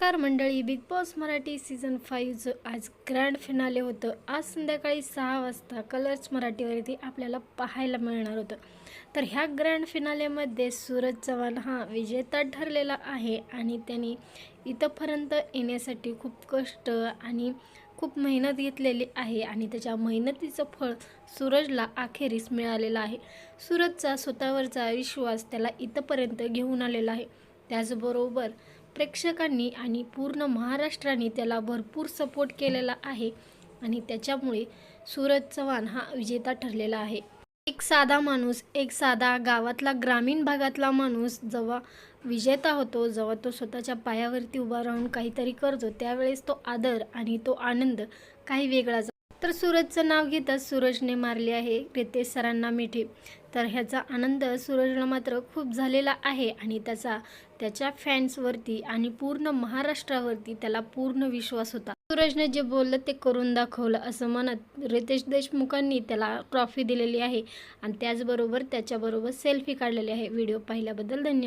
नमस्कार मंडळी big boss Marathi season फाईव्हचं आज ग्रँड फिनाले होतं. आज संध्याकाळी सहा वाजता कलर्स मराठीवरती आपल्याला पाहायला मिळणार होतं. तर ह्या ग्रँड फिनालेमध्ये सूरज चव्हाण हा विजेता ठरलेला आहे आणि त्यांनी इथंपर्यंत येण्यासाठी खूप कष्ट आणि खूप मेहनत घेतलेली आहे आणि त्याच्या मेहनतीचं फळ सूरजला अखेरीस मिळालेलं आहे. सूरजचा स्वतःवरचा विश्वास त्याला इथंपर्यंत घेऊन आलेला आहे. त्याचबरोबर प्रेक्षकांनी आणि पूर्ण महाराष्ट्राने त्याला भरपूर सपोर्ट केलेला आहे आणि त्याच्यामुळे सूरज चव्हाण हा विजेता ठरलेला आहे. एक साधा माणूस एक साधा गावातला ग्रामीण भागातला माणूस जेव्हा विजेता होतो जेव्हा तो स्वतःच्या पायावरती उभा राहून काहीतरी करतो त्यावेळेस तो आदर आणि तो आनंद काही वेगळाच तर सूरजचं नाव घेताच सूरजने मारले आहे रितेश सरांना मिठी. तर ह्याचा आनंद सूरजला मात्र खूप झालेला आहे आणि त्याचा त्याच्या फॅन्सवरती आणि पूर्ण महाराष्ट्रावरती त्याला पूर्ण विश्वास होता. सूरजने जे बोललं ते करून दाखवलं असं म्हणत रितेश देशमुखांनी त्याला ट्रॉफी दिलेली आहे आणि त्याचबरोबर त्याच्याबरोबर सेल्फी काढलेली आहे. व्हिडिओ पाहिल्याबद्दल धन्यवाद.